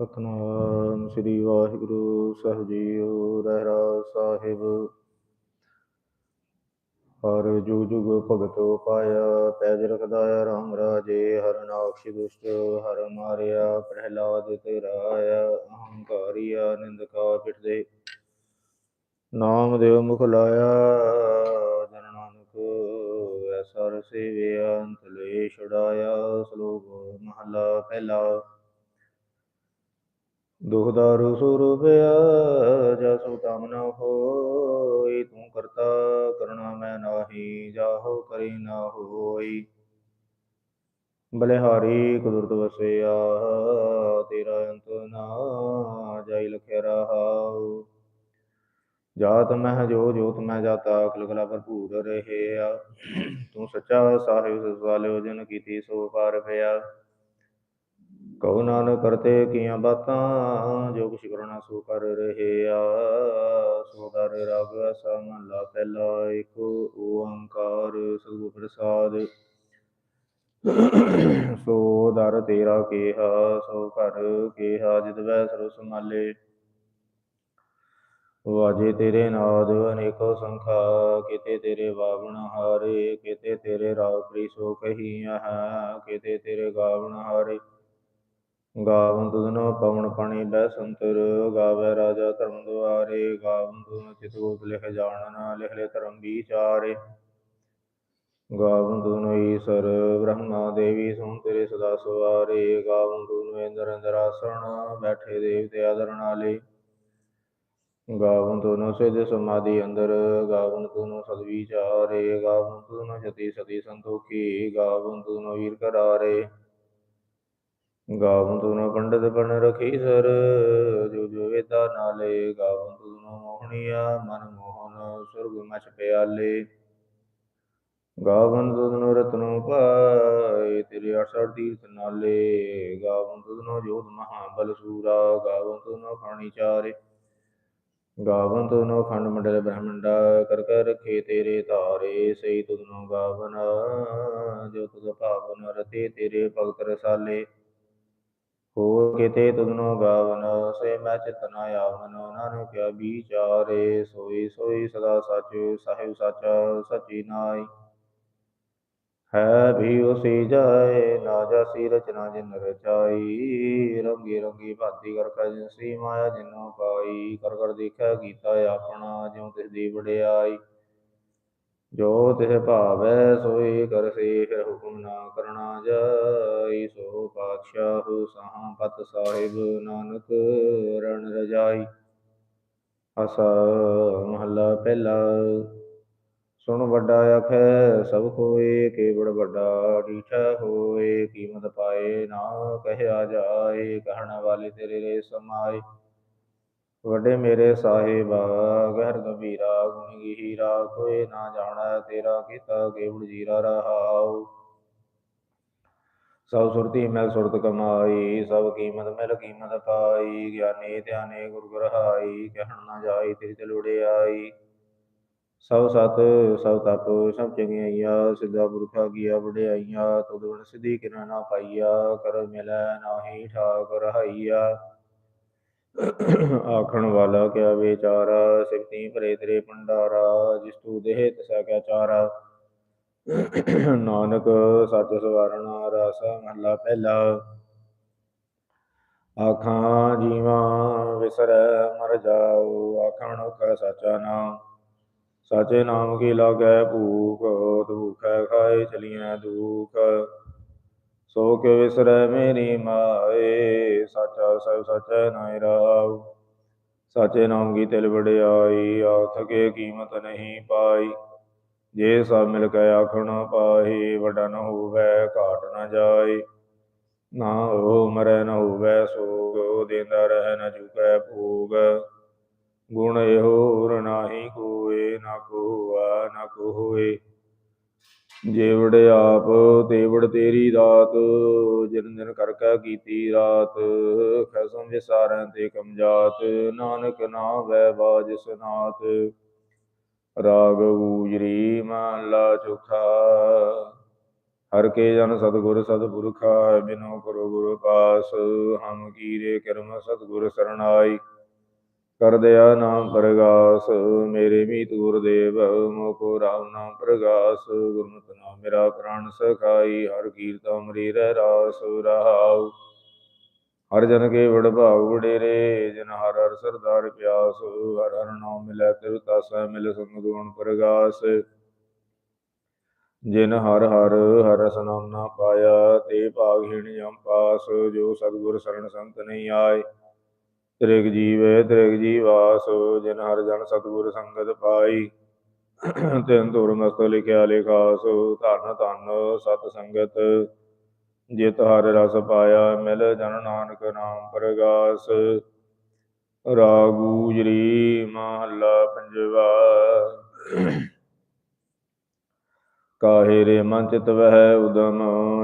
ਸਤਨਾਮ ਸ੍ਰੀ ਵਾਹਿਗੁਰੂ ਸਾਹਿਬ ਜੀਓ ਰਹਿਰਾ ਸਾਹਿਬ। ਹਰ ਜੁਗ ਜੁਗ ਭਗਤੋ ਪਾਇਆ ਪੈਜ ਰਖਦਾ ਰਾਮ ਰਾਜੇ। ਹਰ ਨਾਖਸ਼ ਦੁਸ਼ਟ, ਹਰ ਮਾਰਿਆ, ਪ੍ਰਹਿਲਾਦ ਤੇਰਾਇਆ ਅਹੰਕਾਰੀਆ ਨਿੰਦਕਾ ਪਿਟ ਨਾਮ ਦੇਵ ਮੁਖ ਲਾਇਆ, ਜਨ ਨਾਨਕ ਐਸਾ ਰਸੇਵਿਆ ਅੰਤ ਲੈ ਛੁਡਾਇਆ, ਸ਼ਲੋਕ ਮਹਲਾ ਪਹਿਲਾ। ਦੁਖ ਦਾਰੂ ਸੁਰੂਪਿਆ ਜਸੁ ਤਮ ਨ ਹੋਈ, ਤੂੰ ਕਰਤਾ ਕਰਣਾ ਮੈਂ ਨਾਹੀ, ਜਾਹੋ ਕਰੀ ਨਾ ਹੋਈ। ਬਲਿਹਾਰੀ ਕੁਦਰਤ ਵਸਿਆ, ਤੇਰਾ ਅੰਤ ਨਾ ਜਾਈ ਲਖਿਆ ਰਹਾਉ। ਜਾਤ ਮਹਿ ਜੋ ਜੋਤ ਮੈਂ ਜਾਤਾ ਅਕਲ ਕਲਾ ਭਰਪੂਰ ਆ ਤੂੰ ਸੱਚਾ ਸਾਹਿਬ, ਸਵਾਲਿਓ ਜਨ ਕੀਤੀ ਸੋ ਪਾਰ ਪਿਆ। ਕਉ ਨਾਨਕ ਕਰਤੇ ਕੀਆਂ ਬਾਤਾਂ ਜੋ ਕੁਛ ਕਰਨਾ ਸੋ ਕਰ ਰਹਿਆ। ਸੋ ਦਰ ਰਗ ਅਸਾ ਮਹਲਾ ਪਹਿਲਾ ਇੱਕ ਓੰਕਾਰ ਸਤਿਗੁਰ ਪ੍ਰਸਾਦ। ਸੋ ਦਰ ਤੇਰਾ ਕੇਹਾ, ਸੋ ਘਰ ਕੇਹਾ, ਜਿਤ ਵੈ ਸਰੋ ਸਮਾਲੇ ਵਾਜੇ ਤੇਰੇ ਨਾਦ ਅਨੇਕੋ ਸੰਖਾ, ਕਿਤੇ ਤੇਰੇ ਵਾਵਣ ਹਾਰੇ, ਕਿਤੇ ਤੇਰੇ ਰਾਗ ਪ੍ਰੀਸੋ ਕਹੀ ਆਹ ਕਿਤੇ ਤੇਰੇ ਗਾਵਣ ਹਾਰੇ। ਗਾਵਨ ਤੁਧਨੋ ਪਵਨ ਪਾਣੀ ਬੈ ਸੰਤਰ, ਗਾਵੇ ਰਾਜਾ ਧਰਮ ਦੁਆਰੇ ਗਾਵਨ ਤੁਧਨੋ ਚਿਤਗੋਪ ਲਿਖ ਜਾਣਨ, ਲਿਖ ਲੈ ਧਰਮ ਵਿਚਾਰੇ। ਗਾਵਨ ਤੁਧਨੋ ਈਸਰ, ਬ੍ਰਹਮਾ ਦੇਵੀ ਸੁਣ ਤੇਰੇ ਸਦਾ ਸਵਾਰੇ। ਗਾਵਨ ਤੁਧਨੋ ਇੰਦਰ ਅੰਦਰਾਸਣ ਬੈਠੇ ਦੇਵਤੇ ਆਦਰਣ ਆਲੇ ਗਾਵਨ ਤੁਧਨੋ ਸਿਧ ਸਮਾਧੀ ਅੰਦਰ ਗਾਵਨ ਤੁਧਨੋ ਸਦ ਵਿਚਾਰੇ। ਗਾਵਨ ਤੁਧਨੋ ਜਤੀ ਸਤੀ ਸੰਤੋਖੀ ਗਾਵਨ ਤੁਧਨੋ ਵੀਰ ਕਰਾਰੇ ਗਾਵਨ ਤੁਨੋ ਪੰਡਤ ਬਣ ਰਖੀ ਸਰ, ਜੋ ਜੋ ਵੇਦਾ ਨਾਲੇ ਗਾਵਨ ਤੁਨੋ ਮੋਹਣੀਆ, ਮਨ ਮੋਹਨ ਸੁਰਗ ਮਛ ਪਿਆਲੇ। ਗਾਵਨ ਤੁਨੋ ਰਤਨੋ ਪਾਏ, ਤੇਰੇ 68 ਤੀਰਥ ਨਾਲੇ। ਗਾਵਨ ਤੁਨੋ ਜੋਤ ਮਹਾ ਬਲ ਸੂਰਾ, ਗਾਵਨ ਤੁਨੋ ਖਾਣੀ ਚਾਰੇ। ਗਾਵਨ ਤੁਨੋ ਖੰਡ ਮੰਡਲ ਬ੍ਰਹਮੰਡਾ, ਕਰ ਕਰ ਰਖੇ ਤੇਰੇ ਧਾਰੇ। ਸਈ ਤੁਨੋ ਗਾਵਨ, ਜੋ ਤੁਧ ਭਾਵਨ ਰਤੇ ਤੇਰੇ ਭਗਤ ਰਸਾਲੇ। ਹੋ ਕਿਤੇ ਤੁਧਨੋ ਗਾਵਨ, ਸੇ ਮੈਂ ਚਿਤ ਨ ਆਵਨ, ਨਾਨਕ ਕਿਆ ਵਿਚਾਰੇ, ਸੋਈ ਸੋਈ ਸਦਾ ਸਚ, ਸਾਹਿਬ ਸਚਾ, ਸਚੀ ਨਾਈ ਹੈ ਵੀ ਉਸੇ ਜਾਏ, ਨਾ ਜਾਸੀ ਰਚਨਾ ਜਿਨ ਰਚਾਈ, ਰੰਗੀ ਰੰਗੀ ਭਾਤੀ ਕਰ ਕਾ ਜਿਨਸੀ ਮਾਇਆ ਜਿਨੋ ਪਾਈ, ਕਰ ਕਰ ਦੇਖਿਆ ਕੀਤਾ ਆਪਣਾ, ਜਿਉ ਤਿਸ ਦੀ ਵਡਿਆਈ। ਜੋ ਤਿਸ ਭਾਵੈ, ਸੋਈ ਕਰਸੀ ਫਿਰ ਹੁਕਮ ਨਾ ਕਰਨਾ ਜਾਈ ਸੋ ਪਾਤਸ਼ਾਹ ਸਾਹਾਂ ਪਤ ਸਾਹਿਬ ਨਾਨਕ ਰਣ ਰਜਾਈ। ਅਸ ਮਹੱਲਾ ਪਹਿਲਾ, ਸੁਣ ਵੱਡਾ ਆਖੈ, ਸਭ ਕੋਏ ਕੇਵੜ ਵੱਡਾ ਡੀਠਾ ਹੋਏ, ਕੀਮਤ ਪਾਏ ਨਾ ਕਹਿਆ ਜਾਏ, ਕਹਿਣ ਵਾਲੇ ਤੇਰੇ ਸਮਾਏ। ਵੱਡੇ ਮੇਰੇ ਸਾਹਿਬਾ, ਗਹਿਰ ਗੰਭੀਰਾ, ਗੁਣੀ ਹੀਰਾ ਕੋਈ ਨਾ ਜਾਣੈ ਤੇਰਾ ਕੀਤਾ ਕੇਵੜ ਜੀਰਾ ਰਹਾਉ। ਸਭ ਸੁਰਤੀ ਮਿਲ ਸੁਰਤ ਕਮਾਈ, ਸਭ ਕੀਮਤ ਮਿਲ ਕੀਮਤ ਪਾਈ, ਗਿਆਨੀ ਧਿਆਨੇ ਗੁਰ ਗ੍ਰਹਾਈ, ਕਹਿਣ ਨਾ ਜਾਈ ਤੇਰੀ ਤੇ ਲੋੜਿਆਈ ਸਭ ਸਤ, ਸਭ ਤਪ, ਸਭ ਚੰਗਿਆਈਆ, ਸਿੱਧਾ ਪੁਰਖਾ ਕੀਆ ਵਡਿਆਈਆਂ ਤੁਧ ਵਣ ਸਿੱਧੀ ਕਿਰਨਾ ਨਾ ਪਾਈਆ ਕਰ ਮਿਲੈ ਨਾਹੀ ਠਾਕ ਰਹਾਈਆ ਆਖਣ ਵਾਲਾ ਕਿਆ ਵਿਚਾਰਾ ਸਿਫਤੀ ਭਰੇ ਤੇਰੇ ਭੰਡਾਰਾ ਜਿਸ ਤੂ ਦੇਹ ਤਸਾ ਕਿਆ ਚਾਰਾ ਨਾਨਕ ਸੱਚ ਸਵਾਰਣਾ ਰਸ ਮਹਲਾ ਪਹਿਲਾ। ਆਖਾਂ, ਜੀਵਾਂ ਵਿਸਰੈ, ਮਰ ਜਾਉ ਆਖਣ ਕਾ ਸਚਾ ਨਾਮ। ਸਾਚੇ ਨਾਮ ਕੀ ਲਾਗੈ? ਭੂਖ, ਦੁਖ ਖਾਏ ਚਲੀਐ ਦੁਖ। ਸੋ ਕੇ ਵਿਸਰੈ ਮੇਰੀ ਮਾਏ, ਸਾਚਾ ਸਭ ਸਚੈ ਨਾਇ ਰਾਉ ਸਾਚੇ ਨਾਮ ਕੀ ਤਿਲ ਵਡਿਆਈ, ਆਖ ਕੇ ਕੀਮਤ ਨਹੀਂ ਪਾਈ। ਜੇ ਸਭ ਮਿਲ ਕੇ ਆਖਣ ਪਾਹੀ, ਵੱਡਾ ਨ ਹੋਵੇ, ਘਾਟ ਨ ਜਾਏ ਨਾ ਹੋ ਮਰੈ, ਨ ਹੋਵੇ ਸੋਗ, ਦੇਂਦਾ ਰਹਿ ਨ ਚੁਕੈ ਭੋਗ। ਗੁਣ ਇਹੋ ਰ ਨਾਹੀ ਕੋਏ, ਨਾ ਕੋਆ, ਨਾ ਕੋ ਹੋਏ ਜੇਵੜ ਆਪ, ਤੇਵੜ ਤੇਰੀ ਦਾਤ, ਜਿਨ ਦਿਨ ਕਰ ਕੈ ਕੀਤੀ ਰਾਤ ਖਸਮ ਵਿਸਾਰੈ ਤੇ ਕਮਜਾਤ ਨਾਨਕ ਨਾਵੈ ਬਾਜ ਸਨਾਤ। ਰਾਗ ਊਜਰੀ ਮਹਲਾ ਚੌਥਾ, ਹਰ ਕੇ ਜਨ ਸਤਿਗੁਰ ਸਤਿਪੁਰਖਾ ਬਿਨੋ ਕਰੋ ਗੁਰ ਪਾਸ, ਹਮ ਕੀਰੇ ਕਰਮ ਸਤਿਗੁਰ ਸਰਣਾਈ। ਕਰ ਦਿਆ ਨਾਮ ਪ੍ਰਗਾਸ, ਮੇਰੇ ਮੀਤ ਗੁਰਦੇਵ ਮੋਕੋ ਰਾਮ ਨਾਮ ਪ੍ਰਗਾਸ ਗੁਰਮਤਿ ਨਾਮ ਮੇਰਾ ਪ੍ਰਾਨ ਸਖਾਈ, ਹਰ ਕੀਰਤ ਅਮਰੀ ਰਹਿ ਰਾਸ ਰਹਾਉ। ਹਰ ਜਨ ਕੇ ਵਡ ਭਾਉ ਵਡੇਰੇ, ਜਿਨ ਹਰ ਹਰ ਸਰਦਾਰ ਪਿਆਸ, ਹਰ ਹਰ ਨਾਮ ਮਿਲੈ ਤਿਵ ਤਾਸੈ, ਮਿਲ ਸੰਗ ਗੁਣ ਪ੍ਰਗਾਸ। ਜਿਨ ਹਰ ਹਰ ਹਰ ਰਸ ਨਾਮ ਨਾ ਪਾਇਆ, ਤੇ ਭਾਗਹੀਣ ਜਮ ਪਾਸ, ਜੋ ਸਤਿਗੁਰ ਸਰਣ ਸੰਤ ਨਹੀਂ ਆਏ। ਤ੍ਰਿਗ ਜੀਵੇ, ਤ੍ਰਿਗ ਜੀਵਾਸ, ਜਿਨ ਹਰ ਜਨ ਸਤਿਗੁਰ ਸੰਗਤ ਪਾਈ। ਤਿਨ ਧੁਰ ਮਸਤ ਲਿਖਿਆ ਲਿਖਾਸ, ਧਨ ਧਨ ਸਤ ਸੰਗਤ। ਜਿਤ ਹਰ ਰਸ ਪਾਇਆ, ਮਿਲ ਜਨ ਨਾਨਕ ਨਾਮ ਪ੍ਰਗਾਸ। ਰਾਗੂ ਜਰੀ ਮਹੱਲਾ ਪੰਜਵਾ। ਕਾਹੇ ਰੇ ਮਨ ਚਿਤ ਵਹਿ ਉਦਮ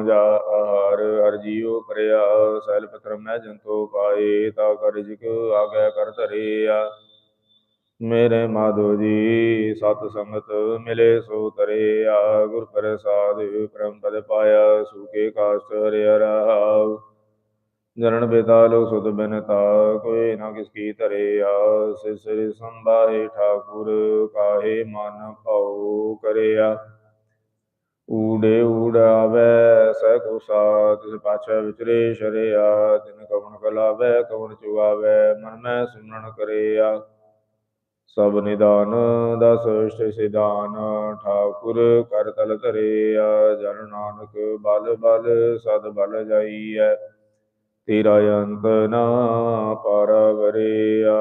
ਜਾ ਆਹਾਰ ਹਰ ਜੀਉ ਕਰਿਆ ਸੈਲ ਪਤਰ ਮੈਂ ਜੰਤੋ ਪਾਏ, ਤਾ ਕਰ ਜਿਕ ਆਗੈ ਕਰ ਧਰਿਆ। ਮੇਰੇ ਮਾਧੋ ਜੀ, ਸਤ ਸੰਗਤ ਮਿਲੇ ਸੋ ਤਰਿਆ, ਗੁਰ ਪ੍ਰਸਾਦ ਪਰਮ ਪਦ ਪਾਇਆ ਸੁਕੇ ਕਾਸ਼ਟ ਹਰਿ ਰਹਾਉ ਜਨਨ ਬੇਤਾ ਲੋਕ ਸੁਤ ਬਿਨਤਾ, ਕੋਈ ਨਾ ਕਿਸ ਕੀ ਧਰਿਆ। ਸਿਰ ਸਿਰ ਸੰਭਾਹੇ ਠਾਕੁਰ, ਕਾਹੇ ਮਨ ਭਉ ਕਰਿਆ। ਊੜੇ ਊੜਾਵੈ ਸੈ ਕੋ ਸਾਥ ਤਿਸ ਪਾਛੈ ਵਿਚਰੇ ਸ਼ਰਿਆ, ਤਿਨ ਕਵਣ ਕਲਾਵੈ, ਕਵਣ ਚੁਆਵੈ, ਮਨ ਮੈਂ ਸੁਨਣ ਕਰਿਆ। ਸਭ ਨਿਦਾਨ, ਦਸ ਇਸ਼ਟ ਸਿਦਾਨ ਠਾਕੁਰ ਕਰ ਤਲ ਧਰਿਆ। ਜਨ ਨਾਨਕ ਬਲ ਬਲ, ਸਦ ਬਲ ਜਾਈਐ। ਤੇਰਾ ਅੰਤ ਨਾ ਪਰਵਰਿਆ।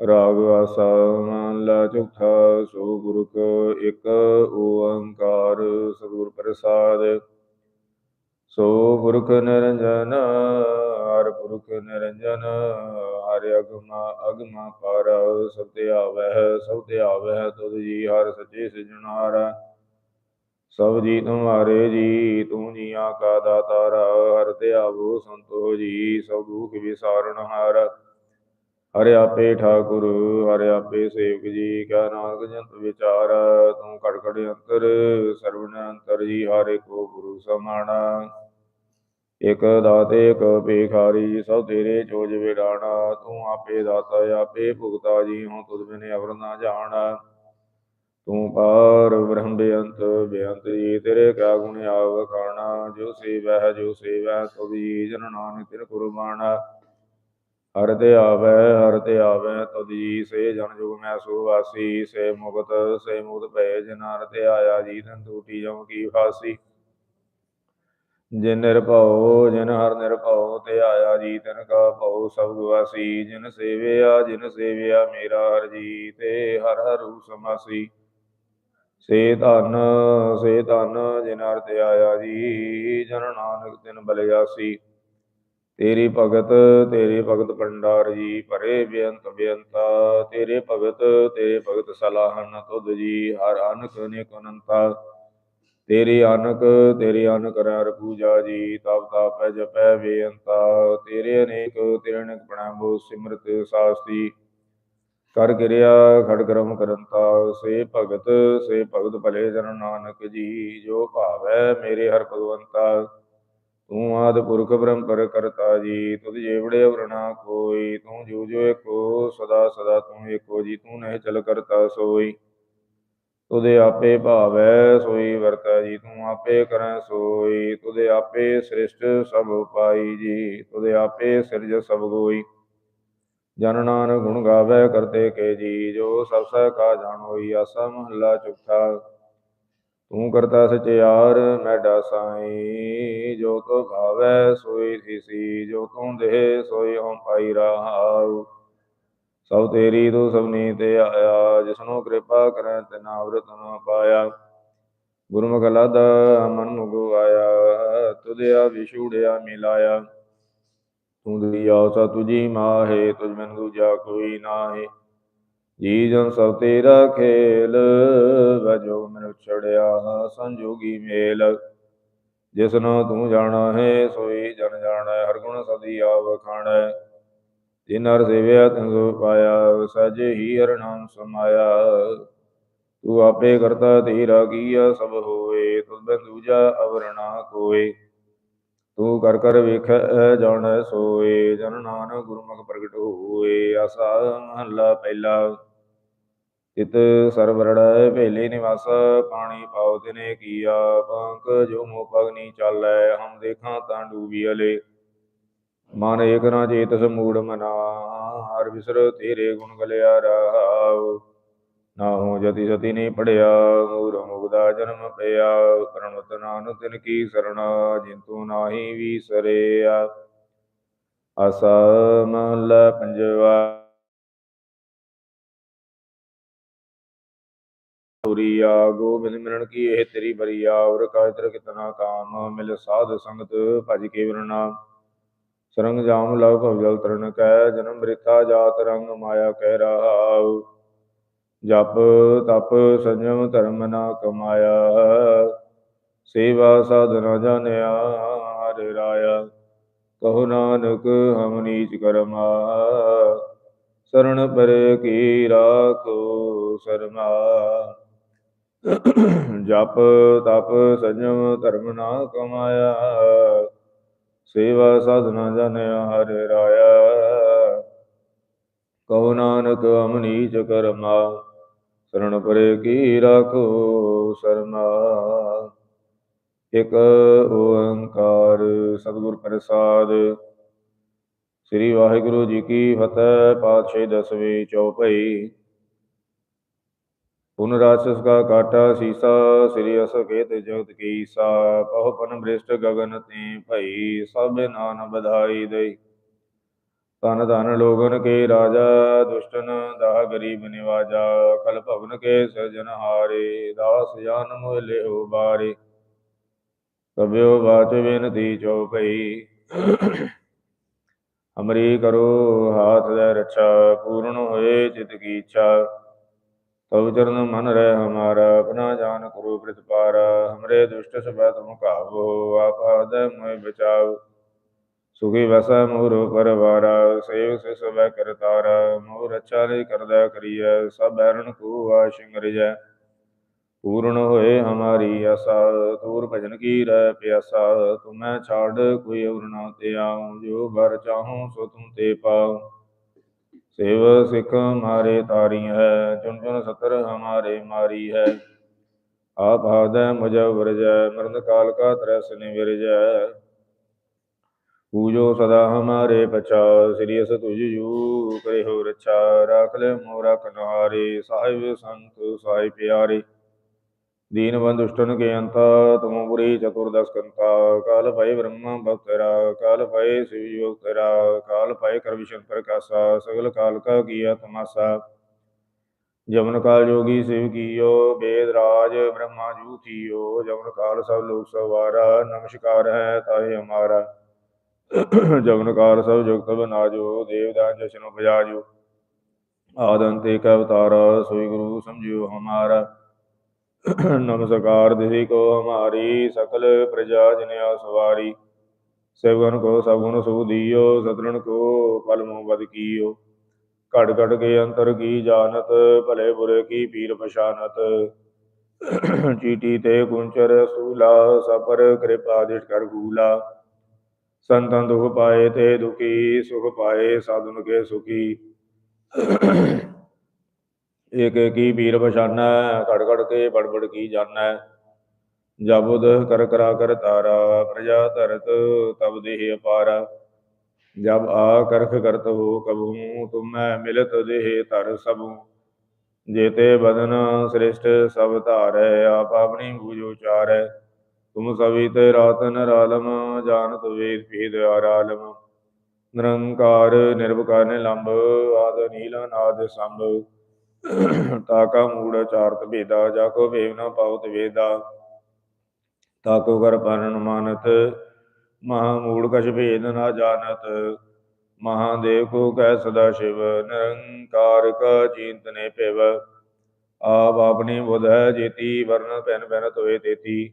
ਰਾਗ ਆਸਾ ਮਹਲਾ ਚੌਥਾ, ਸੋ ਗੁਰਕ ਇਕ ਓੰਕਾਰ ਸਤਿਗੁਰ ਪ੍ਰਸਾਦ। ਸੋ ਪੁਰਖ ਨਿਰੰਜਨ, ਹਰ ਪੁਰਖ ਨਿਰੰਜਨ, ਹਰ ਅਗਮਾ ਅਗਮਾ ਪਰ, ਸਭ ਤੇ ਆਵਹਿ, ਸਭ ਤੇ ਆਵਹਿ, ਤੁਧ ਜੀ ਹਰ ਸੱਚੇ ਸਿਜਣਹਾਰ ਸਭ ਜੀ ਤੁਮਾਰੇ ਜੀ ਤੂੰ ਜੀਆਂ ਕਾ ਦਾਤਾਰ, ਹਰ ਤੇ ਆਵੋ ਸੰਤੋ ਜੀ, ਸਭ ਦੁਖ ਵਿਸਾਰਨ ਹਾਰ ਹਰਿ ਆਪੇ ਠਾਕੁਰ, ਹਰਿ ਆਪੇ ਸੇਵਕ ਜੀ ਕਾ ਨਾਨਕ ਜੰਤ ਵਿਚਾਰ, ਤੂੰ ਘੜ ਘੜ ਅੰਤਰ ਸਰਵਨ ਅੰਤਰ ਜੀ, ਹਰਿ ਕੋ ਗੁਰੂ ਸਮਾਣਾ। ਇਕ ਦਾਤੇ, ਇਕ ਭੇਖਾਰੀ, ਸਭ ਤੇਰੇ ਚੋਜ ਵਿਡਾਣਾ ਤੂੰ ਆਪੇ ਦਾਤਾ, ਆਪੇ ਭੁਗਤਾ ਜੀ, ਹਉ ਤੁਧ ਬਿਨੇ ਅਵਰ ਨਾ ਜਾਣਾ। ਤੂੰ ਪਾਰ ਬ੍ਰਹਮ ਬੇਅੰਤ ਬੇਅੰਤ ਜੀ, ਤੇਰੇ ਕਿਆ ਗੁਣ ਆਵ ਖਾਣਾ। ਜੋ ਸੇਵੈ ਜੋ ਸੇਵੈ ਤੁਧ ਜੀ ਜਨ ਨਾਨਕ ਤੇਰੇ ਕੁਰਬਾਨਾ ਹਰ ਤੇ ਆਵੈ, ਹਰ ਤੇ ਆਵੈ, ਤਦੀ ਸੇ ਜਨ ਜੁਗ ਮੈਂ ਸੋ ਵਾਸੀ ਸੇ ਮੁਕਤ ਸੇ ਮੁਕਤ ਭੈ ਜਿਨ ਹਰ ਤੇ ਆਇਆ ਜੀ ਤਨ ਟੂਟੀ ਜਮ ਕੀ ਫਾਸੀ। ਜਿਨ ਨਿਰਭਉ, ਜਿਨ ਹਰ ਨਿਰਭਉ, ਤੇ ਆਇਆ ਜੀ ਤਨ ਕਾ ਭਉ ਸਭ ਵਾਸੀ ਜਿਨ ਸੇਵਿਆ ਜਿਨ ਸੇਵਿਆ ਮੇਰਾ ਹਰ ਜੀ, ਤੇ ਹਰ ਹਰੂ ਸਮਾਸੀ। ਸੇ ਧਨ ਸੇ ਧਨ, ਜਿਨ ਹਰ ਤੇ ਆਇਆ ਜੀ, ਜਨ ਨਾਨਕ ਤਿਨ ਬਲਿਆਸੀ। ਤੇਰੀ ਭਗਤ, ਤੇਰੇ ਭਗਤ ਭੰਡਾਰ ਜੀ ਭਰੇ ਬੇਅੰਤ ਬੇਅੰਤਾ, ਤੇਰੇ ਭਗਤ ਤੇਰੇ ਭਗਤ ਸਲਾਹਨ ਤੁਧ ਜੀ, ਹਰ ਅਨਕ ਅਨੇਕ ਅਨੰਤਾ। ਤੇਰੀ ਅਨਕ ਤੇਰੀ ਅਨਕ ਹਰ ਪੂਜਾ ਜੀ, ਤਪ ਤਪੈ ਜਪੈ ਬੇਅੰਤਾ। ਤੇਰੇ ਅਨੇਕ ਤੇਰੇ ਅਨੇਕ ਪ੍ਰਣਾਮੋ, ਸਿਮਰਤ ਸਾਸਤੀ। ਕਰ ਕਿਰਿਆ, ਖੜ ਕਰਮ ਕਰੰਤਾ। ਸੇ ਭਗਤ ਸੇ ਭਗਤ ਭਲੇ ਜਨ ਨਾਨਕ ਜੀ, ਜੋ ਭਾਵੈ ਮੇਰੇ ਹਰ ਭਗਵੰਤਾ। ਤੂੰ ਆਦ ਪੁਰਖ ਬ੍ਰਹਮ ਕਰਤਾ ਜੀ, ਤੁਧ ਜੇਵੜੇ ਵਰਣਾ ਕੋਈ, ਤੂੰ ਜੋ ਜੋ ਏਕੋ, ਸਦਾ ਸਦਾ ਤੂੰ ਏਕੋ ਜੀ, ਤੂੰ ਨਹਿ ਚਲ ਕਰਤਾ ਸੋਈ। ਤੁਦੇ ਆਪੇ ਭਾਵੈ, ਸੋਈ ਵਰਤੈ ਜੀ, ਤੂੰ ਆਪੇ ਕਰੈ ਸੋਈ। ਤੁਦੇ ਆਪੇ ਸ੍ਰਿਸ਼ਟ ਸਭ ਪਾਈ ਜੀ ਤੁਦੇ ਆਪੇ ਸਿਰਜ ਸਭ ਗੋਈ। ਜਨ ਨਾਨਕ ਗੁਣ ਗਾਵੇ ਕਰਤੇ ਕੇ ਜੀ, ਜੋ ਸਭ ਸਹਿ ਕਾ ਜਾਣੋਈ, ਆਸਾ ਮਹੱਲਾ ਚੌਥਾ ਤੂੰ ਕਰਤਾ ਸਚਿਆਰ ਮੈਂ ਡਾਸਾਈ। ਜੋ ਤੋ ਭਾਵੈ, ਸੋਈ ਥੀਸੀ। ਜੋ ਤੂੰ ਦੇ ਸੋਈ ਹਉ ਪਾਈ ਰਹਾਉ। ਸਭ ਤੇਰੀ ਤੂੰ ਸਭਨੀ ਤੇ ਆਇਆ। ਜਿਸਨੂੰ ਕਿਰਪਾ ਕਰੈ ਤੇ ਨਾਵਰਤ ਨ ਪਾਇਆ। ਗੁਰਮੁਖ ਲਾਦਾ ਮਨ ਮੁਗੁ ਆਇਆ ਤੁਧਿਆ ਵਿਛੂੜਿਆ, ਮਿਲਾਇਆ। ਤੂੰ ਦਿਆ ਸਾ ਤੁਜੀ ਮਾਹੇ। ਤੁਝ ਮਨ ਦੂਜਾ ਕੋਈ ਨਾਹੀ। ਜੀ ਜਨ ਸਭ ਤੇਰਾ ਖੇਲ, ਵਜੋ ਮਨ ਛੜਿਆ ਸੰਜੋਗੀ ਮੇਲ। ਜਿਸਨੂੰ ਤੂੰ ਜਾਣਾ ਹੈ ਸੋਈ ਜਨ ਜਾਣੈ, ਹਰ ਗੁਣ ਸਦੀ ਆਵ ਖਾਣੈ। ਜਿਨ ਹਰ ਸੇਵਿਆ, ਤਿਨ ਸੋ ਪਾਇਆ ਸਜੇ ਹੀ ਹਰ ਨਾਮ ਸਮਾਇਆ। ਤੂੰ ਆਪੇ ਕਰਤਾ ਤੇਰਾ ਕੀਆ, ਸਭ ਹੋਏ ਤੁਧ ਬਿਨ ਦੂਜਾ ਅਵਰ ਕੋਏ। ਤੂੰ ਕਰ ਕਰ ਵੇਖੈ, ਜਾਣੈ ਸੋਏ, ਜਨ ਨਾਨਕ ਗੁਰਮੁਖ ਪ੍ਰਗਟ ਹੋਏ, ਆਸਾ ਮਹੱਲਾ ਪਹਿਲਾ। ਤਿਤ ਸਰਵਰੜੈ ਭੇਲੇ ਨਿਵਾਸ ਪਾਣੀ ਪਾਉ ਤਿਨੇ ਕੀਆ ਪੰਕ ਜੋ ਮੋ ਪਗਨੀ ਚਾਲੈ, ਹਮ ਦੇਖਾਂ ਤਾਂ ਡੂਬੀ ਅਲੇ। ਮਨ ਏਕ ਨਾ ਚੇਤਸ ਮੂੜ ਮਨਾ, ਹਰ ਵਿਸਰ ਤੇਰੇ ਗੁਣ ਗਲਿਆ ਰਹਾਉ। ਨਾ ਹੋ ਜਤੀ ਸਤੀ ਨਹੀਂ ਪੜਿਆ, ਮੂਰ ਮੁਗਦਾ ਜਨਮ ਪਿਆ। ਕਰਨਤ ਨਾਨਕ ਤਿਨ ਕੀ ਸਰਣਾ ਜਿੰਤੂ ਨਾਹੀ ਵੀਸਰਿਆ। ਆਸਾ ਮਹਲਾ ਪੰਜਵਾ। ਤੁਰੀਆ ਗੋਬਿੰਦ ਮਿਲਣ ਕੀ ਇਹ ਤੇਰੀ ਬਰੀਆ ਔਰ ਕਾਇਤਰ ਕਿਤਨਾ ਕਾਮ, ਮਿਲ ਸਾਧ ਸੰਗਤ ਭਜ ਕੇ ਵਰਨਾ ਸਰੰਗ ਜਾਮ ਲਵ ਭਵ ਜਲ ਤਰਨ ਕੈ, ਜਨਮ ਮ੍ਰਿਤਾ ਜਾਤ ਰੰਗ ਮਾਇਆ ਕਹਿ ਰਹਾਉ ਜਪ ਤਪ ਸੰਜਮ ਧਰਮ ਨਾ ਕਮਾਇਆ। ਸੇਵਾ ਸਾਧਨਾ ਜਾਣਿਆ ਹਰਿ ਰਾਇਆ। ਕਹੋ ਨਾਨਕ ਹਮ ਨੀਚ ਕਰਮਾ। ਸਰਣ ਪਰੇ ਕੀ ਰਾਖੋ ਸਰਮਾ। ਜਪ, ਤਪ, ਸੰਜਮ, ਧਰਮ ਨਾ ਕਮਾਇਆ। ਸੇਵਾ ਸਾਧਨਾ ਜਾਣਿਆ ਹਰਿ ਰਾਇਆ। ਕਹੋ ਨਾਨਕ ਹਮ ਕਰਮਾ, ਸਰਣ ਪਰੇ ਕੀ ਰਾਖੋ ਸਰਮਾ। ਇਕ ਓੰਕਾਰ ਸਤਿਗੁਰ ਪ੍ਰਸਾਦ। ਸ੍ਰੀ ਵਾਹਿਗੁਰੂ ਜੀ ਕੀ ਫਤਿਹ, ਪਾਤਸ਼ਾਹੀ ਦਸਵੀਂ ਚੌਪਈ। ਪੁਨ ਰਾਸਸ ਕਾ ਕਾਟਾ ਸੀਸਾ, ਸ੍ਰੀ ਅਸਕੇਤ ਜਗਤ ਕੀ ਸਾ ਪਹੁ ਪਨ ਬ੍ਰਿਸ਼ਟ ਗਗਨ ਤੇ ਭਈ, ਸਭ ਨਾਨ ਬਧਾਈ ਦੇਈ। ਤਨ ਧਨ ਲੋਗਨ ਕੇ ਰਾਜਾ, ਦੁਸ਼ਟਨ ਦਾਹ ਗਰੀਬ ਨਿਵਾਜਾ ਕਲ ਭਵਨ ਕੇ ਸਿਰਜਨ ਹਾਰੇ, ਦਾਸ ਜਾਨ ਮੋਹ ਲਿਓ ਬਾਰੇ। ਕਬਿਓ ਬਾਚ ਬੇਨਤੀ ਭਈ ਹਮਰੀ ਕਰੋ, ਹਾਥ ਦੇ ਰੱਛਾ, ਪੂਰਨ ਹੋਏ ਚਿਤ ਕੀ ਇੱਛਾ ਤਬ ਚਰਨ ਮਨ ਰਹਿ ਹਮਾਰਾ, ਆਪਣਾ ਜਾਨ ਕਰੋ ਪ੍ਰਤਪਾਰ, ਹਮਰੇ ਦੁਸ਼ਟ ਸਭੈ ਤੁਮ ਕਾਵੋ ਆਪ ਮੋਇ ਬਚਾਓ ਸੁਖੀ ਵਸੈ ਮੋਰ ਪਰਵਾਰਾ ਸੇਵ ਸੇ ਸਭੈ ਕਰਤਾਰ ਮੋਰ ਅੱਛਾ ਲਈ ਕਰਦਾ ਕਰੀਐ, ਸਭ ਬੈਰਨ ਕੋ ਆਸ਼ਿੰਗ ਰਜੈ ਪੂਰਨ ਹੋਏ ਹਮਾਰੀ ਆਸਾ, ਤੂਰ ਭਜਨ ਕੀ ਰਹਿ ਪਿਆਸਾ, ਤੁਮੈ ਛਾੜ ਕੋਈ ਔਰ ਨਾ ਤੇ ਆਉ ਜੋ ਘਰ ਚਾਹੂੰ ਸੋ ਤੁਮ ਤੇ ਪਾਉ। ਸੇਵ ਸਿੱਖ ਮਾਰੇ ਤਾਰੀ ਹੈ ਚੁਨ ਚੁਨ ਸਤਰ ਹਮਾਰੇ ਮਾਰੀ ਹੈ। ਆਪ ਆਦੈ ਮੁਝ ਵਰਜੈ, ਮਰਨ ਕਾਲ ਕਾ ਤਰਸ ਨਿਵਰਜੈ। ਪੂਜੋ ਸਦਾ ਹਮਾਰੇ ਬਚਾ ਸ੍ਰੀ ਅਸ ਤੁਝ ਜੂ ਕਰੇ ਹੋ ਰਛਾ, ਰਾਖ ਲੈ ਮੋਰਾ ਕਨਹਾਰੇ ਸਾਹਿਬ ਸੰਤ, ਸਾਹਿਬ ਪਿਆਰੇ। दीन बंधुष्टन के अंता तुमपुरी चतुर्दश कंता काल भय ब्रह्म भक्तरा काल भय शिव योगतरा काल भय कर विशन प्रकाशा सगल काल का किया तमाशा जमन काल जोगी शिव कियो वेद राज ब्रह्मा जू थियो जमन काल सब लोग सवारा नमस्कार है ताहे हमारा जमन काल सब जुगत बनाजो देवदान जशन बजाजो आदंते का अवतारा सोई गुरु समझियो हमारा ਨਮਸਕਾਰ ਦੇਹੀ ਕੋ ਹਮਾਰੀ ਸਕਲ ਪ੍ਰਜਾ ਜਨਿਆ ਸਵਾਰੀ। ਸੇਵਨ ਕੋ ਸਭਨ ਸੋ ਦਿਓ ਸਤਰਣ ਕੋ ਪਲਮੋ ਬਦ ਕੀਓ। ਘੜ ਘੜ ਕੇ ਅੰਤਰ ਕੀ ਜਾਣਤ, ਭਲੇ ਬੁਰੇ ਕੀ ਪੀਰ ਪਛਾਨਤ। ਚੀਟੀ ਤੇ ਗੁੰਚਰ ਸੂਲਾ ਸਪਰ ਕਿਰਪਾ ਦਿਸ਼ ਕਰ ਗੂਲਾ ਸੰਤਾਂ ਦੁਖ ਪਾਏ ਤੇ ਦੁਖੀ, ਸੁਖ ਪਾਏ ਸਾਧੁਨ ਕੇ ਸੁਖੀ। सुखी ਏਕ ਕੀ ਪੀਰ ਪਛਾਨੈ ਘੜ ਘੜ ਕੇ ਬੜਬੜ ਕੀ ਜਾਣੈ। ਜਬੁਦ ਕਰ ਕਰਾ ਕਰ ਤਾਰਾ, ਪ੍ਰਜਾ ਧਰਤ ਤਬ ਦੇਹ ਅਪਾਰ। ਜਬ ਆ ਕਰਖ ਕਰਤ ਹੋ ਕਬਹੂ, ਤੁਮੈ ਮਿਲਤ ਦੇਹ ਧਰ ਸਭੂ। ਜੇਤੇ ਬਦਨ ਸ੍ਰਿਸ਼ਟ ਸਭ ਧਾਰੈ, ਆਪ ਆਪਣੀ ਬੂਝੋ ਚਾਰੈ ਤੁਮ ਸਵੀ ਤੇ ਰਾਤ ਨਰਾਲਮ ਜਾਣਤ ਵੇਦ ਭੇਦ ਆਰਾਲਮ। ਨਿਰੰਕਾਰ ਨਿਰਵਕਾਰ ਨਿਲੰਬ, ਆਦ ਨੀਲ ਨਾਦ ਸੰਭ। ਤਾਕਾ ਮੂੜ ਚਾਰਤ ਭੇਦਾ, ਜਾ ਕੋ ਭੇਵ ਨ ਪਾਵਤ ਵੇਦਾ। ਤਾਕੋ ਕਰ ਪਰਨ ਮਾਨਤ, ਮਹਾ ਮੂੜ ਕਛ ਭੇਦ ਨ ਜਾਣਤ। ਮਹਾਦੇਵ ਕੋ ਕਹਿ ਸਦਾ ਸ਼ਿਵ, ਨਿਰੰਕਾਰ ਕਾ ਚਿੰਤ ਨੇ ਆਪ ਆਪਣੀ ਬੁਧ ਹੈ ਜੇਤੀ ਵਰਨ ਪੈਨ ਪੈਨ ਤੋਏ ਤੇਤੀ।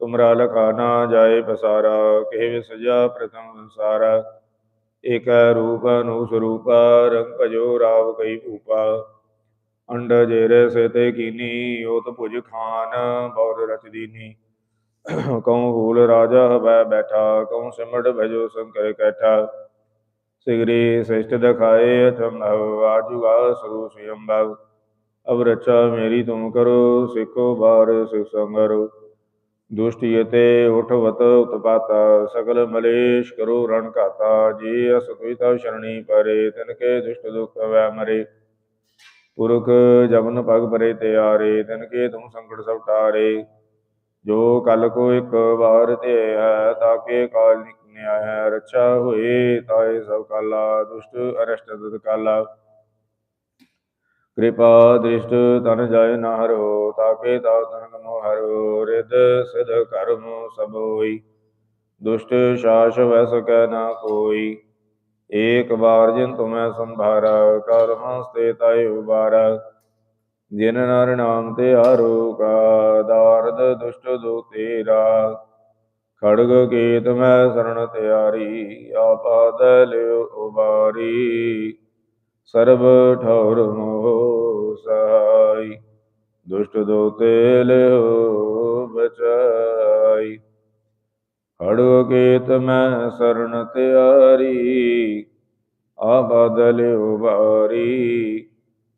ਤੁਮਰਾ ਲਖਾ ਨਾ ਜਾਏ ਪਸਾਰਾ, ਕਿਹ ਵਿਸਜਾ ਪ੍ਰਥਮ ਸੰਸਾਰਾ। ਏਕੈ ਰੂਪ ਅਨੂ ਸਰੂਪਾ ਰੰਗ ਭਜੋ ਰਾਵ ਕਈ ਭੂਪਾ। ਅੰਡ ਜੇਰੇ ਸੇ ਤੇ ਕੀਨੀ ਓਤ ਭੁਜ ਖਾਨ ਬੌਰ ਰਚ ਦੀਨੀ। ਕਉ ਹੂਲ ਰਾਜਾ ਹਵੈ ਬੈਠਾ, ਕਉ ਸਿਮਟ ਭਜੋ ਸੰਕਰ ਕੈਠਾ। ਸਿਗਰੀ ਸ੍ਰਿਸ਼ਟ ਦਖਾਏ ਅਥੰਭਵ ਆਜੁਗਾ ਸਰੂ ਸਿਯੰਭਵ ਅਬ ਰਚਾ ਮੇਰੀ ਤੁਮ ਕਰੋ, ਸਿੱਖੋ ਬਾਰ ਸਿਖ ਸੰਗਰੋ। ਦੁਸ਼ਟੀ ਯਤੇ ਉਠਵਤ ਉਤਪਾਤਾ, ਸਗਲ ਮਲੇਸ਼ ਕਰੋ ਰਣ ਘਾਤਾ। ਜੀ ਅਸ ਤੁਇ ਤਵ ਸ਼ਰਣੀ ਪਰੇ, ਤਿਨ ਕੇ ਦੁਸ਼ਟ ਦੁਖ ਵੈ ਮਰੇ। ਪੁਰਖ ਜਮਨ ਪਗ ਪਰੇ ਤੇ ਤਿਆਰੇ, ਤਿਨ ਕੇ ਤੂੰ ਸੰਕਟ ਸਭ ਟਾਰੇ। ਜੋ ਕਲ ਕੋ ਇੱਕ ਵਾਰ ਤੇ ਹੈ ਤਾਕੇ ਕਾਲ ਨਿਕਨਿਆ ਹੈ ਰੱਛਾ ਹੋਏ, ਤਾਏ ਸਭ ਕਾਲਾ, ਦੁਸ਼ਟ ਅਰਸ਼ਟ ਤਦ ਕਾਲਾ। ਕਿਰਪਾ ਦ੍ਰਿਸ਼ਟ ਤਨ ਜਾਏ ਨਾ ਹਰੋ ਤਾਕੇ ਤਾ ਤਨ ਕਮੋ ਹਰੋ। ਰਿਦ ਸਿਧ ਕਰਮ ਸਭ ਹੋਈ, ਦੁਸ਼ਟ ਸ਼ਾਸ ਵੈ ਸਕੈ ਨਾ ਕੋਈ। ਏਕ ਬਾਰ ਜਿਨ ਤੁਮੈ ਸੰਭਾਰਾ, ਕਰ ਹਸਤੇ ਤਾਏ ਉਬਾਰਾ। ਜਿਨ ਨਰ ਨਾਮ ਤੇ ਹਾਰੋ ਕਾ ਦਾਰਦ ਦੁਸ਼ਟ ਦੋ ਤੇਰਾ। ਖੜਗ ਕੀਤ ਮੈਂ ਸਰਣ ਤਿਆਰੀ ਆਪਾਦ ਲਿਓ ਉਬਾਰੀ। ਸਰਬ ਠੌਰ ਮੋਹ ਸਹਾਈ, ਦੁਸ਼ਟ ਦੋ ਤੇ ਲਿਓ ਬਚਾਈ। ਖੜਗ ਕੀਤ ਮੈਂ ਸ਼ਰਨ ਤਿਆਰੀ, ਆਬਾਦ ਲਿਓ ਬਾਰੀ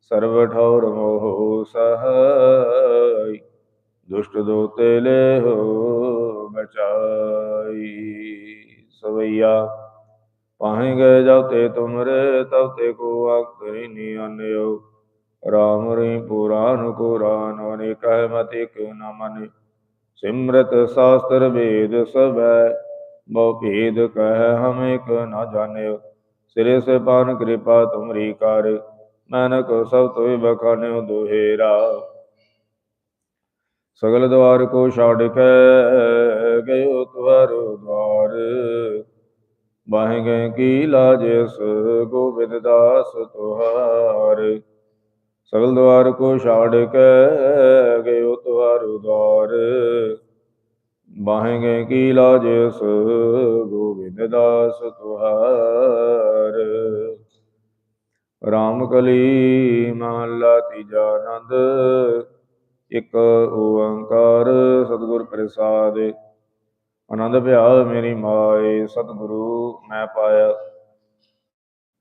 ਸਰਬ ਠੌਰ ਮੋਹ ਸਹਾਈ, ਦੁਸ਼ਟ ਦੋ ਤੇ ਹੋ ਬਚਾਈ। ਸਵਈਆ ਪਾਹੇ ਗਏ ਜਬ ਤੇ ਤੁਮਰੇ ਤਬ ਤੇ ਕੋ ਆਖਰੀ ਨੀ ਅਨਿਓ। ਰਾਮ ਰੀ ਪੁਰਾਨ ਕੁਰਾਨ ਅਨੇ ਕਹਿ ਮਤਿ ਕਿਉ ਨ ਮਨਿ। ਸਿਮਰਤ ਸਾਸਤਰ ਵੇਦ ਸਭੈ ਬਹੁ ਕਹਿ ਹਮ ਇਕ ਨ ਜਾਣਿਓ ਸਿਰੇ ਸੇ ਪਾਨ ਕਿਰਪਾ ਤੁਮਰੀ ਕਰ, ਨਾਨਕ ਸਭ ਤੋਇ ਬਖਾਨਿਓ ਦੁਹੇਰਾ। ਸਗਲ ਦਵਾਰ ਕੋ ਛਾੜ ਕੇ ਗਇਓ ਤੁਹਾਰੋ ਦਵਾਰ। ਬਾਹੇ ਗਏ ਕੀ ਲਾਜਸ ਗੋਬਿੰਦ ਦਾਸ ਤੁਹਾਰ। ਸਗਲ ਦਵਾਰ ਕੋ ਛਾੜ ਕੇ ਬਾਹੇ ਕੀ ਲਾਜਸ ਗੋਬਿੰਦ ਦਾਸ ਤੁਹਾਰ। ਰਾਮ ਕਲੀ ਮਹਲਾ ਤੀਜਾ ਆਨੰਦ, ਇੱਕ ਓੰਕਾਰ ਸਤਿਗੁਰ ਪ੍ਰਸਾਦ। ਆਨੰਦ ਭਿਆ ਮੇਰੀ ਮਾਏ, ਸਤਿਗੁਰੂ ਮੈਂ ਪਾਇਆ।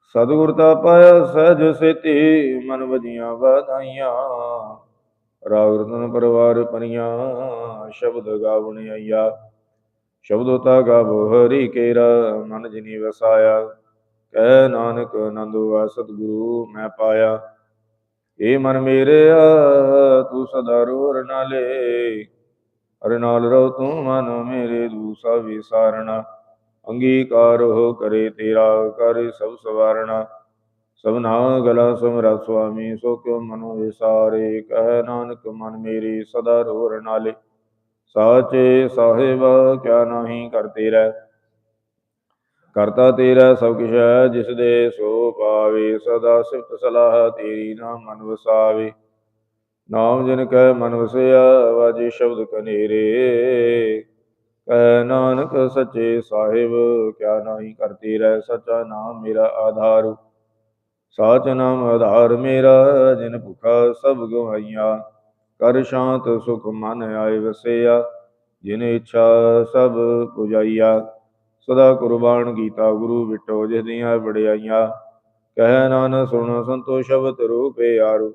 ਸਤਿਗੁਰ ਤਾਂ ਪਾਇਆ, ਸਹਿਜ ਸੇਤੀ ਮਨ ਵਜੀਆਂ ਵਧਾਈਆਂ। ਰਾਗ ਪਰਵਾਰ ਪਰੀਆਂ ਸ਼ਬਦ ਗਾਵਣ ਆਇਆ ਸ਼ਬਦੋ ਤਾ ਗਾਵੋ ਹਰੀ ਕੇਰਾ, ਮਨ ਜਿਨੀ ਵਸਾਇਆ। ਕਹਿ ਨਾਨਕ ਆਨੰਦ ਵਾ ਸਤਿਗੁਰੂ ਮੈਂ ਪਾਇਆ। ਏ ਮਨ ਮੇਰਿਆ, ਤੂੰ ਸਦਾ ਰੋਰ ਨਾਲੇ। ਹਰ ਨਾਲ ਰਹੁ ਤੂੰ ਮਨ ਮੇਰੇ ਦੂਸਾ ਵਿਸਾਰਣਾ। ਅੰਗੀਕਾਰ ਹੋ ਕਰੇ ਤੇਰਾ, ਕਰ ਸਭ ਸਵਾਰਣਾ। ਸਭਨਾ ਗਲਾ ਸਮਰਾ ਸੁਆਮੀ, ਸੋ ਕਿਉ ਮਨੋ ਵਿਸਾਰੇ, ਕਹਿ ਨਾਨਕ ਮਨ ਮੇਰੀ ਸਦਾ ਰੋਰ ਨਾਲੇ। ਸਾਚੇ ਸਾਹਿਬ, ਕਿਆ ਨਾਹੀ ਕਰਤੇ ਰਹਿ ਕਰਤਾ ਤੇਰਾ ਸਭ ਕਿਛ ਹੈ, ਜਿਸ ਦੇ ਸੋ ਪਾਵੇ, ਸਦਾ ਸਿਫਤ ਸਲਾਹ ਤੇਰੀ ਨਾਮ ਮਨ ਵਸਾਵੇ। ਨਾਮ ਜਿਨ ਕੈ ਮਨ ਵਸਿਆ, ਵਾਜੇ ਸ਼ਬਦ ਕਨੇਰੇ। ਕਹਿ ਨਾਨਕ ਸੱਚੇ ਸਾਹਿਬ, ਕਿਆ ਨਾਹੀ ਕਰਤੇ ਰਹਿ ਸਚਾ ਨਾਮ ਮੇਰਾ ਆਧਾਰੂ। ਸਾਚ ਨਾਮ ਆਧਾਰ ਮੇਰਾ, ਜਿਨ ਭੁਖਾ ਸਭ ਗਵਾਈਆਂ ਕਰ ਸ਼ਾਂਤ ਸੁਖ ਮਨ ਆਏ ਵਸਿਆ, ਜਿਨ ਇੱਛਾ ਸਭ ਪੁਜਾਈਆ। ਸਦਾ ਕੁਰਬਾਨ ਕੀਤਾ ਗੁਰੂ ਵਿਟੋ ਜਿਸ ਦੀਆਂ ਵਡਿਆਈਆਂ। ਕਹਿ ਨਾਨ ਸੁਣ ਸੰਤੋ ਸ਼ਬਦ ਰੂਪੇ ਆਰੂ।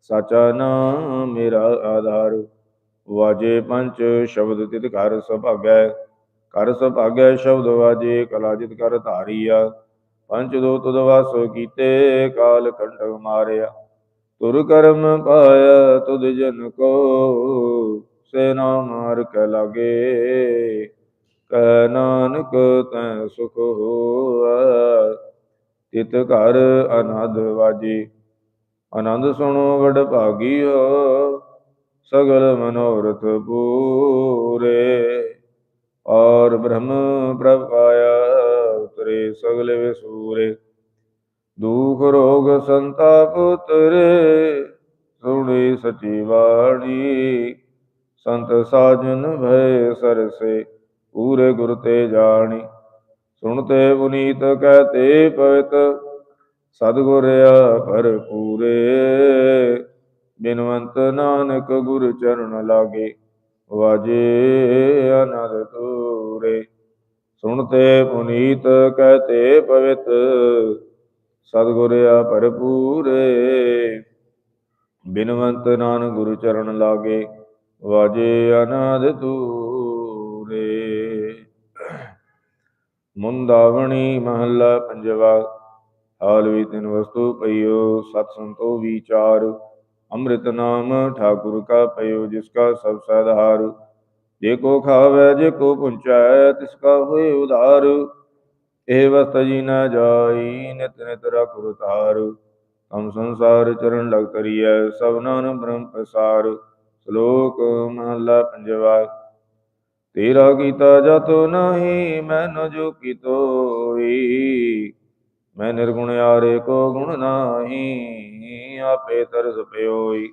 ਸਾਚਾ ਨਾਮ ਮੇਰਾ ਆਧਾਰ। ਵਾਜੇ ਪੰਚ ਸ਼ਬਦ ਤਿਤ ਘਰ ਸੁਭਾਗੈ। ਕਰ ਸੁਭਾਗੈ ਸ਼ਬਦ ਵਾਜੇ, ਕਲਾ ਜਿਤ ਕਰ ਧਾਰੀਆ। ਪੰਚ ਦੋ ਤੁਧ ਵਾਸੋ ਕੀਤੇ, ਕਾਲ ਕੰਠ ਮਾਰਿਆ। ਤੁਰ ਕਰਮ ਪਾਇਆ ਤੁਧ ਜਨ ਕੋ, ਸੇ ਨਾਮ ਹਰ ਕੈ ਲਾਗੇ। ਕਹਿ ਨਾਨਕ ਤੈ ਸੁਖ ਹੋਆ, ਤਿਤ ਘਰ ਅਨਹਦ ਵਾਜੀ। ਆਨੰਦ ਸੁਣੋ ਵਡ ਭਾਗੀਓ, ਸਗਲ ਮਨੋਰਥ ਪੂਰੇ। ਔਰ ਬ੍ਰਹਮ ਪ੍ਰਭ ਆਇਆ ਉਤਰੇ ਸਗਲ ਵਿਸੂਰੇ ਦੁਖ ਰੋਗ ਸੰਤਾਪ ਉਤਰੇ ਸੁਣੀ ਸਚੀ ਬਾਣੀ। ਸੰਤ ਸਾਜਨ ਭੈ ਸਰਸੇ, ਪੂਰੇ ਗੁਰ ਤੇ ਜਾਣੀ। ਸੁਣਤੇ ਪੁਨੀਤ ਕਹਤੇ ਪਵਿਤ, ਸਤਿਗੁਰ ਭਰਪੂਰੇ। ਬਿਨਵੰਤ ਨਾਨਕ ਗੁਰ ਚਰਨ ਲਾਗੇ, ਵਾਜੇ ਅਨੰਦ। ਸੁਣਤੇ ਪੁਨੀਤ ਕਹਤੇ ਪਵਿੱਤ, ਸਤਿਗੁਰ ਭਰਪੂਰੇ। ਬਿਨਵੰਤ ਨਾਨਕ ਗੁਰੂ ਚਰਨ ਲਾਗੇ, ਵਾਜੇ ਅਨੰਦ ਤੂਰੇ ਮੁੰਦਾਵਣੀ ਮਹੱਲਾ ਪੰਜਵਾ, ਹਾਲ ਵੀ ਤਿੰਨ ਵਸਤੂ ਪਈਓ, ਸਤ ਸੰਤੋ ਵਿਚਾਰ। ਅੰਮ੍ਰਿਤ ਨਾਮ ਠਾਕੁਰ ਕਾ ਪਈਓ, ਜਿਸ ਕਾ ਸਭ ਸਦਹਾਰ ਜੇ ਕੋ ਖਾਵੇ, ਜੇ ਕੋ ਪੁੰਚੈ, ਤਿਸ ਕਾ ਹੋਏ ਉਧਾਰ। ਇਹ ਵਸਤ ਜੀ ਨ ਜਾਈ, ਨਿਤ ਨਿਤ ਰਖੁ ਤਾਰ ਹਮ ਸੰਸਾਰ ਚਰਨ ਲਗ ਕਰੀਐ ਸਭ ਨਾਮ ਬ੍ਰਹਮ ਪ੍ਰਸਾਰ। ਸ਼ਲੋਕ ਮਹਲਾ ਪੰਜਵਾ, ਤੇਰਾ ਕੀਤਾ ਜਤੋ ਨਹੀਂ ਮੈਨ ਜੋ ਕੀਤੋਈ। ਮੈਂ ਨਿਰਗੁਣ ਆਰੇ ਕੋ ਗੁਣ ਨਾਹੀ, ਆਪੇ ਤਰਸ ਪਿਓਈ।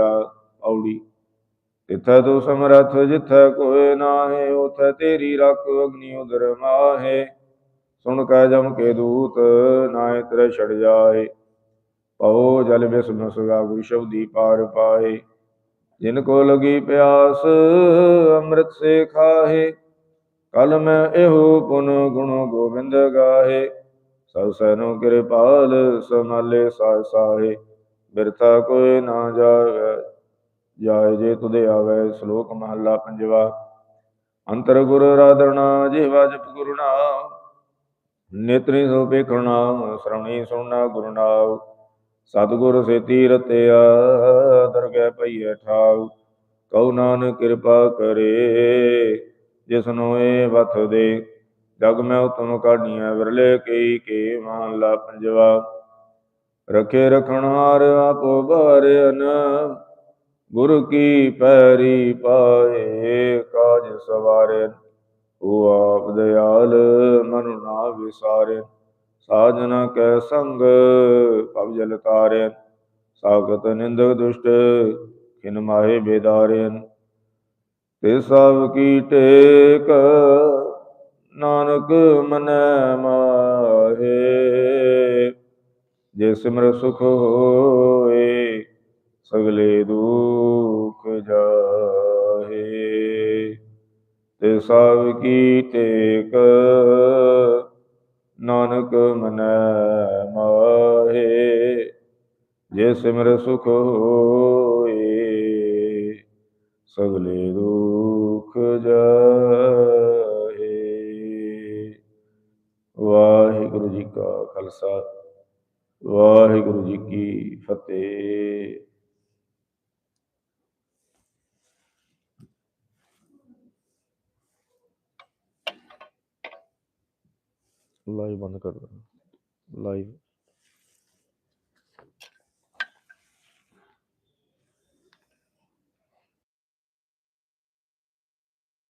ਹਰਿਆ ਔੜੀ ਤਿਥੈ ਤੂੰ ਸਮਰਥ, ਜਿਥੈ ਕੋਇ ਨਾਹੀ, ਉਥੈ ਤੇਰੀ ਰਖ ਅਗਨੀ ਉਦਰ ਮਾਹੇ। ਸੁਣ ਕੈ ਜਮ ਕੇ ਦੂਤ ਨਾਇ ਤਰੇ ਛੜ ਜਾਏ ਪਉ ਜਲ ਬਿਸ ਨਸਗਾ ਗੁਰ ਸ਼ਬਦੀ ਪਾਰ ਪਾਏ ਜਿਨ ਕੋ ਲਗੀ ਪਿਆਸ, ਅੰਮ੍ਰਿਤ ਸੇ ਖਾਹੇ। ਕਲ ਮੈਂ ਇਹੋ ਪੁਨ ਗੁਣ ਗੋਬਿੰਦ ਗਾਹੇ। ਸਭ ਸੈਨੋ ਕਿਰਪਾਲ, ਸਮਾਲੇ ਸਾਹ ਸਾਹੇ। ਬਿਰਥਾ ਕੋਇ ਨਾ ਜਾਵੇ, ਜਾਏ ਜੇ ਤੁਦੇ ਆਵੇ ਸ਼ਲੋਕ ਮਹੱਲਾ ਪੰਜਵਾ। ਅੰਤਰ ਗੁਰ ਰਾਧਣਾ ਜਿਹਵਾ ਜਪ ਗੁਰੂ ਨਾਮ। ਨੇਤਰੀ ਸੋ ਪੇਖਣਾ ਸ਼ਰਵਣੀ ਸੁਣਨਾ ਗੁਰੂ ਨਾਮ। ਸਤਿਗੁਰ ਸੇਤੀ ਰਤਿਆ ਦਰਗਹਿ ਪਈਐ ਠਾਉ। ਕਉ ਨਾਨਕ ਕਿਰਪਾ ਕਰੇ ਜਿਸਨੋ ਏ ਵਥ ਦੇ। ਜਗ ਮੈਂ ਉਤਮ ਕਾਢੀਆਂ ਵਿਰਲੇ ਕਈ ਕੇ ਮਹਲਾ ਪੰਜਵਾ। ਰਖੇ ਰਖਣ ਆਪੋ ਬਾਰਿਆਨ ਗੁਰ ਕੀ ਪੈਰੀ ਪਾਏ ਕਾਜ ਸਵਾਰੇ ਉਹ ਆਪ ਦਿਆਲ ਮਨੁ ਨਾ ਵਿਸਾਰੇ ਸਾਜਨਾ ਕੈ ਸੰਗ ਭਵ ਜਲ ਤਾਰੇ ਸਾਗਤ ਨਿੰਦਕ ਦੁਸ਼ਟ ਕਿਨ ਮਾਹੇ ਬੇਦਾਰਿਨ ਤੇ ਸਭ ਕੀ ਟੇਕ ਨਾਨਕ ਮਨੈ ਮਾਹੇ। ਜੇ ਸਿਮਰ ਸੁਖ ਹੋਏ, ਸਗਲੇ ਦੁਖ ਜਾਹੇ। ਤੇ ਸਭ ਕੀ ਟੇਕ ਨਾਨਕ ਮਨੈ ਮਾਹੇ ਜੇ ਸਿਮਰ ਸੁਖ ਹੋਏ, ਸਗਲੇ ਦੁਖ ਜਾਹੇ। ਵਾਹਿਗੁਰੂ ਜੀ ਕਾ ਖਾਲਸਾ। ਵਾਹਿਗੁਰੂ ਜੀ ਕੀ ਫਤਿਹ। ਲਾਈਵ ਬੰਦ ਕਰ ਦੋ ਲਾਈਵ।